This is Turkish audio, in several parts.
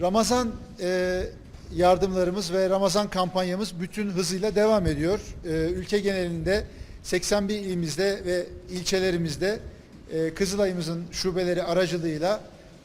Ramazan e, yardımlarımız ve Ramazan kampanyamız bütün hızıyla devam ediyor. E, ülke genelinde 81 ilimizde ve ilçelerimizde e, Kızılay'ımızın şubeleri aracılığıyla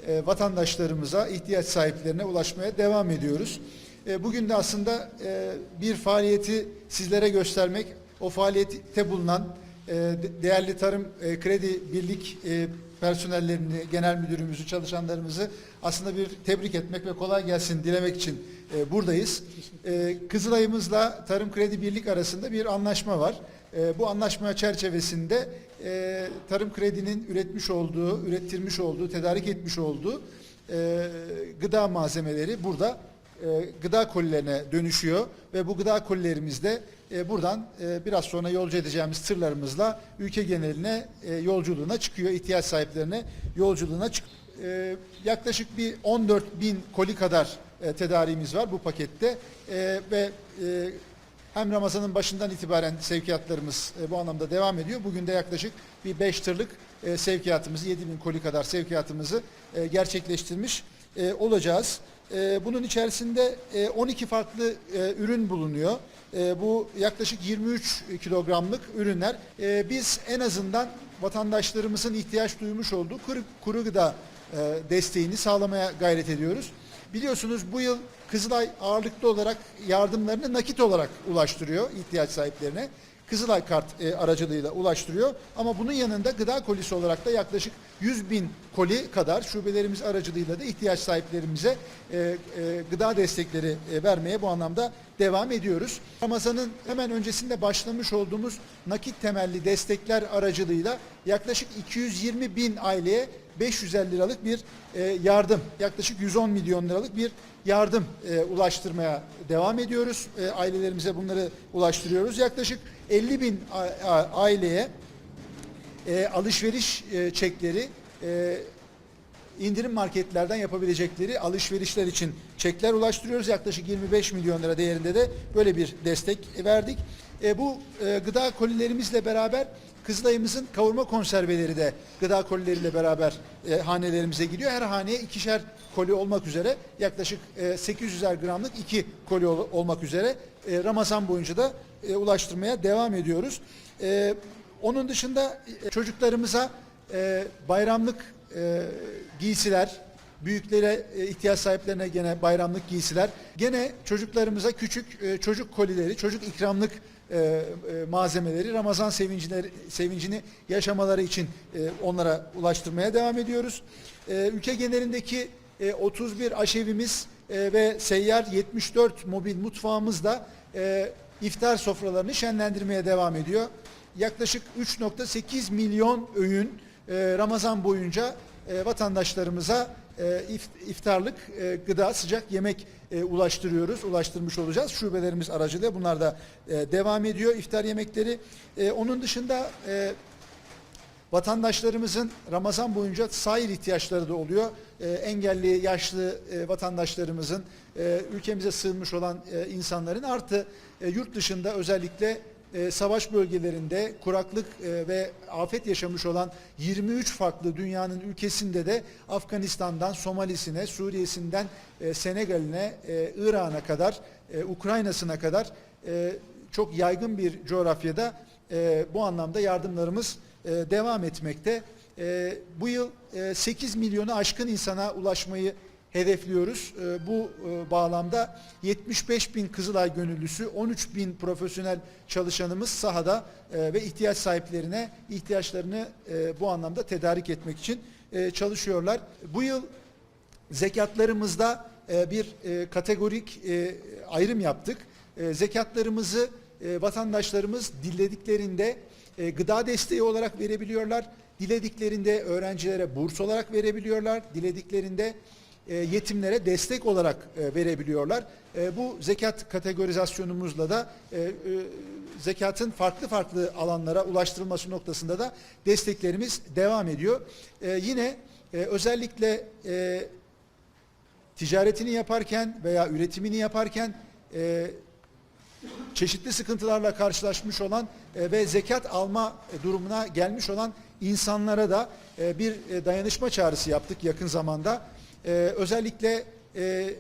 e, vatandaşlarımıza, ihtiyaç sahiplerine ulaşmaya devam ediyoruz. E, bugün de aslında e, bir faaliyeti sizlere göstermek, o faaliyette bulunan e, de- değerli Tarım e, Kredi Birlik e, personellerini, genel müdürümüzü, çalışanlarımızı aslında bir tebrik etmek ve kolay gelsin dilemek için e, buradayız. E, Kızılay'ımızla Tarım Kredi Birlik arasında bir anlaşma var. E, bu anlaşma çerçevesinde e, Tarım Kredi'nin üretmiş olduğu, ürettirmiş olduğu, tedarik etmiş olduğu e, gıda malzemeleri burada e, gıda kolilerine dönüşüyor ve bu gıda kolilerimiz de e, buradan e, biraz sonra yolcu edeceğimiz tırlarımızla ülke geneline e, yolculuğuna çıkıyor, ihtiyaç sahiplerine yolculuğuna çık. Yaklaşık bir 14 bin koli kadar e, tedariğimiz var bu pakette ve hem Ramazan'ın başından itibaren sevkiyatlarımız bu anlamda devam ediyor. Bugün de yaklaşık bir 5 tırlık e, sevkiyatımızı, 7 bin koli kadar sevkiyatımızı e, gerçekleştirmiş e, olacağız. E, bunun içerisinde e, 12 farklı e, ürün bulunuyor. E, bu yaklaşık 23 kilogramlık ürünler. E, biz en azından vatandaşlarımızın ihtiyaç duymuş olduğu kuru, kuru gıda e, desteğini sağlamaya gayret ediyoruz. Biliyorsunuz bu yıl Kızılay ağırlıklı olarak yardımlarını nakit olarak ulaştırıyor ihtiyaç sahiplerine. Kızılay kart e, aracılığıyla ulaştırıyor. Ama bunun yanında gıda kolisi olarak da yaklaşık 100 bin koli kadar şubelerimiz aracılığıyla da ihtiyaç sahiplerimize e, e, gıda destekleri e, vermeye bu anlamda devam ediyoruz. Ramazan'ın hemen öncesinde başlamış olduğumuz nakit temelli destekler aracılığıyla yaklaşık 220 bin aileye 550 liralık bir e, yardım, yaklaşık 110 milyon liralık bir yardım e, ulaştırmaya devam ediyoruz. E, ailelerimize bunları ulaştırıyoruz. Yaklaşık 50 bin aileye alışveriş çekleri e, indirim marketlerden yapabilecekleri alışverişler için çekler ulaştırıyoruz. Yaklaşık 25 milyon lira değerinde de böyle bir destek verdik. E, bu e, gıda kolilerimizle beraber Kızılay'ımızın kavurma konserveleri de gıda kolileriyle beraber e, hanelerimize gidiyor. Her haneye ikişer koli olmak üzere yaklaşık e, 800'er gramlık iki koli ol- olmak üzere e, Ramazan boyunca da e, ulaştırmaya devam ediyoruz. E, onun dışında e, çocuklarımıza e, bayramlık e, giysiler, büyüklere e, ihtiyaç sahiplerine gene bayramlık giysiler, gene çocuklarımıza küçük e, çocuk kolileri, çocuk ikramlık e, e, malzemeleri Ramazan sevincini, sevincini yaşamaları için e, onlara ulaştırmaya devam ediyoruz. E, ülke genelindeki e, 31 aşevimiz e, ve seyyar 74 mobil mutfağımız da e, iftar sofralarını şenlendirmeye devam ediyor. Yaklaşık 3.8 milyon öğün e, Ramazan boyunca e, vatandaşlarımıza e, if- iftarlık e, gıda, sıcak yemek ulaştırıyoruz, ulaştırmış olacağız. Şubelerimiz aracılığıyla bunlar da devam ediyor iftar yemekleri. Onun dışında Vatandaşlarımızın Ramazan boyunca sahil ihtiyaçları da oluyor. Ee, engelli, yaşlı vatandaşlarımızın, e, ülkemize sığınmış olan insanların artı yurt dışında özellikle e, savaş bölgelerinde kuraklık e, ve afet yaşamış olan 23 farklı dünyanın ülkesinde de Afganistan'dan Somalisine, Suriye'sinden e, Senegal'ine, e, İran'a kadar, e, Ukrayna'sına kadar e, çok yaygın bir coğrafyada e, bu anlamda yardımlarımız e, devam etmekte. E, bu yıl e, 8 milyonu aşkın insana ulaşmayı hedefliyoruz. E, bu e, bağlamda 75 bin Kızılay gönüllüsü, 13 bin profesyonel çalışanımız sahada e, ve ihtiyaç sahiplerine ihtiyaçlarını e, bu anlamda tedarik etmek için çalışıyorlar. Bu yıl zekatlarımızda bir kategorik ayrım yaptık. Zekatlarımızı vatandaşlarımız dilediklerinde gıda desteği olarak verebiliyorlar. Dilediklerinde öğrencilere burs olarak verebiliyorlar. Dilediklerinde yetimlere destek olarak e, verebiliyorlar. E, Bu zekat kategorizasyonumuzla da e, e, zekatın farklı farklı alanlara ulaştırılması noktasında da desteklerimiz devam ediyor. E, Yine e, özellikle e, ticaretini yaparken veya üretimini yaparken e, çeşitli sıkıntılarla karşılaşmış olan e, ve zekat alma e, durumuna gelmiş olan insanlara da e, bir e, dayanışma çağrısı yaptık yakın zamanda. E, özellikle e,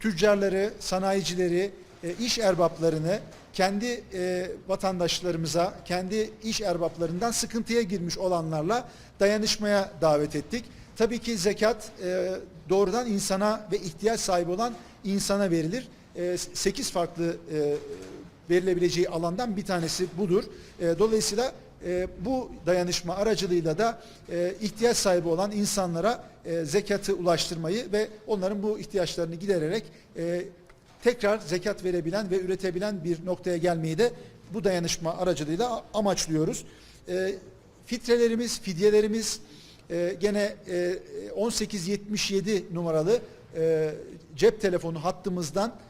tüccarları, sanayicileri, e, iş erbaplarını kendi e, vatandaşlarımıza, kendi iş erbaplarından sıkıntıya girmiş olanlarla dayanışmaya davet ettik. Tabii ki zekat e, doğrudan insana ve ihtiyaç sahibi olan insana verilir. 8 farklı e, verilebileceği alandan bir tanesi budur. E, dolayısıyla e, bu dayanışma aracılığıyla da e, ihtiyaç sahibi olan insanlara e, zekatı ulaştırmayı ve onların bu ihtiyaçlarını gidererek e, tekrar zekat verebilen ve üretebilen bir noktaya gelmeyi de bu dayanışma aracılığıyla amaçlıyoruz. E, fitrelerimiz, fidyelerimiz e, gene e, 1877 numaralı e, cep telefonu hattımızdan e, e,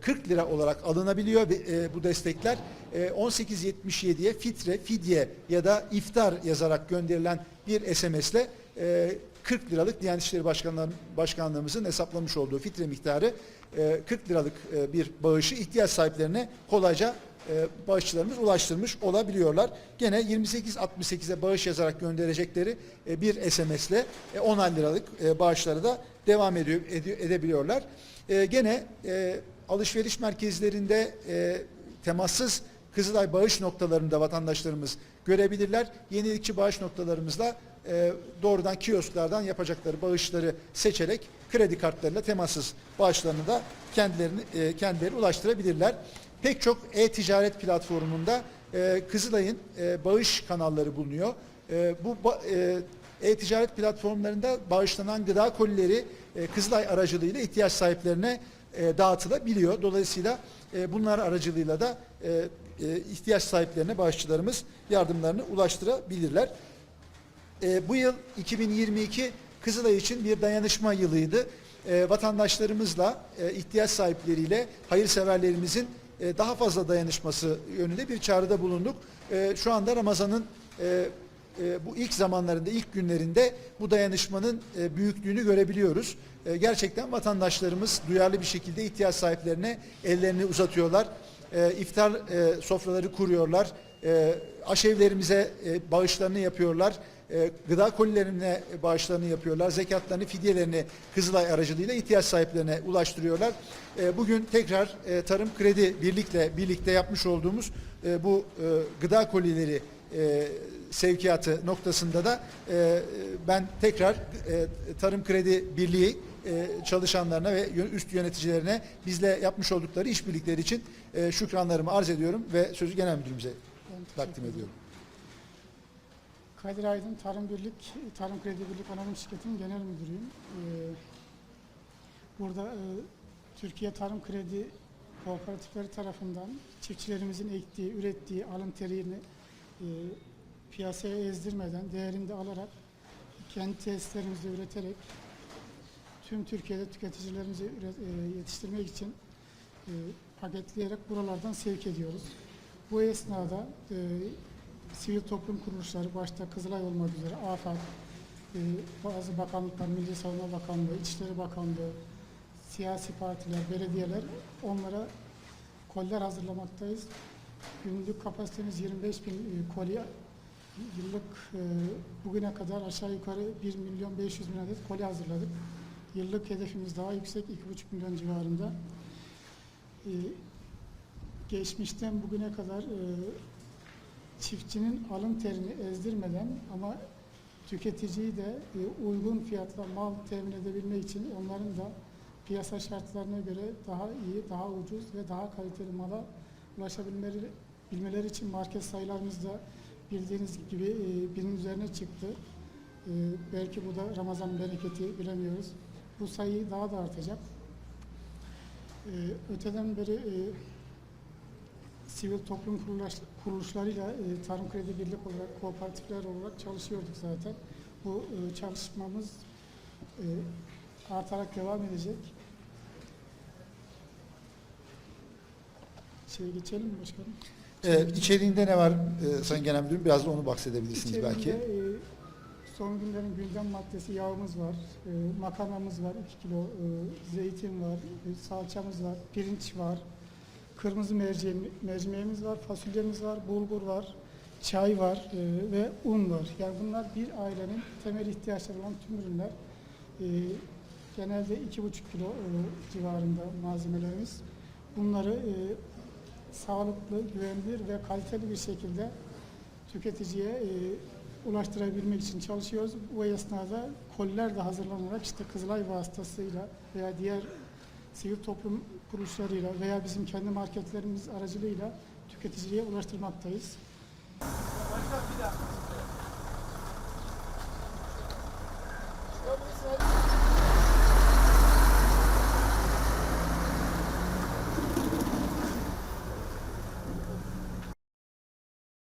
40 lira olarak alınabiliyor e, bu destekler. E, 1877'ye fitre, fidye ya da iftar yazarak gönderilen bir SMS'le e, 40 liralık Diyanet İşleri Başkanlığımızın hesaplamış olduğu fitre miktarı e, 40 liralık e, bir bağışı ihtiyaç sahiplerine kolayca e, bağışçılarımız ulaştırmış olabiliyorlar. Gene 2868'e bağış yazarak gönderecekleri e, bir SMS'le e, 10 liralık e, bağışları da devam ediyor, ede- edebiliyorlar. E, gene e, alışveriş merkezlerinde e, temassız Kızılay bağış noktalarında vatandaşlarımız görebilirler. Yenilikçi bağış noktalarımızla e, doğrudan kiosklardan yapacakları bağışları seçerek kredi kartlarıyla temassız bağışlarını da kendilerini e, kendileri ulaştırabilirler. Pek çok e-ticaret platformunda e, Kızılay'ın e, bağış kanalları bulunuyor. E, bu e, e-ticaret platformlarında bağışlanan gıda kolileri e, Kızılay aracılığıyla ihtiyaç sahiplerine e, dağıtılabiliyor. Dolayısıyla e, bunlar aracılığıyla da e, ihtiyaç sahiplerine bağışçılarımız yardımlarını ulaştırabilirler. E, bu yıl 2022 Kızılay için bir dayanışma yılıydı. Vatandaşlarımızla, ihtiyaç sahipleriyle, hayırseverlerimizin daha fazla dayanışması yönünde bir çağrıda bulunduk. E, şu anda Ramazan'ın e, bu ilk zamanlarında, ilk günlerinde bu dayanışmanın e, büyüklüğünü görebiliyoruz. E, gerçekten vatandaşlarımız duyarlı bir şekilde ihtiyaç sahiplerine ellerini uzatıyorlar. E, iftar sofraları kuruyorlar. E, aşevlerimize bağışlarını yapıyorlar. Gıda kolilerine bağışlarını yapıyorlar. Zekatlarını, fidyelerini Kızılay aracılığıyla ihtiyaç sahiplerine ulaştırıyorlar. Bugün tekrar Tarım Kredi Birlik'le birlikte yapmış olduğumuz bu gıda kolileri sevkiyatı noktasında da e, ben tekrar e, Tarım Kredi Birliği e, çalışanlarına ve üst yöneticilerine bizle yapmış oldukları işbirlikleri için e, şükranlarımı arz ediyorum ve sözü genel müdürümüze takdim ediyorum. Kadir Aydın Tarım Birlik, Tarım Kredi Birlik Anonim Şirketi'nin genel müdürüyüm. Ee, burada e, Türkiye Tarım Kredi Kooperatifleri tarafından çiftçilerimizin ektiği, ürettiği alın terini e, piyasaya ezdirmeden, değerini de alarak kendi tesislerimizde üreterek tüm Türkiye'de tüketicilerimizi e, yetiştirmek için e, paketleyerek buralardan sevk ediyoruz. Bu esnada e, sivil toplum kuruluşları başta Kızılay olmak üzere AFAD, e, bazı bakanlıklar, Milli Savunma Bakanlığı, İçişleri Bakanlığı, siyasi partiler, belediyeler onlara koller hazırlamaktayız. Günlük kapasitemiz 25 bin e, koli. Yıllık e, bugüne kadar aşağı yukarı 1 milyon 500 bin adet koli hazırladık. Yıllık hedefimiz daha yüksek, 2,5 milyon civarında. E, geçmişten bugüne kadar e, çiftçinin alın terini ezdirmeden ama tüketiciyi de e, uygun fiyatla mal temin edebilmek için onların da piyasa şartlarına göre daha iyi, daha ucuz ve daha kaliteli mala ulaşabilmeleri bilmeleri için market sayılarımız da bildiğiniz gibi e, binin üzerine çıktı. E, belki bu da Ramazan bereketi bilemiyoruz. Bu sayı daha da artacak. E, öteden beri e, sivil toplum kuruluş- kuruluşlarıyla e, Tarım Kredi Birlik olarak, kooperatifler olarak çalışıyorduk zaten. Bu e, çalışmamız e, artarak devam edecek. Şeye geçelim mi başkanım? E, içeriğinde ne var e, Sayın Genel Müdürüm? Biraz da onu bahsedebilirsiniz belki. e, son günlerin gündem maddesi yağımız var, e, makarnamız var 2 kilo, e, zeytin var, e, salçamız var, pirinç var, kırmızı mercimeğim- mercimeğimiz var, fasulyemiz var, bulgur var, çay var e, ve un var. Yani bunlar bir ailenin temel ihtiyaçları olan tüm ürünler. E, Genelde 2,5 kilo e, civarında malzemelerimiz. Bunları e, sağlıklı, güvenilir ve kaliteli bir şekilde tüketiciye e, ulaştırabilmek için çalışıyoruz. Bu esnada koliler de hazırlanarak işte Kızılay vasıtasıyla veya diğer sivil toplum kuruluşlarıyla veya bizim kendi marketlerimiz aracılığıyla tüketiciye ulaştırmaktayız.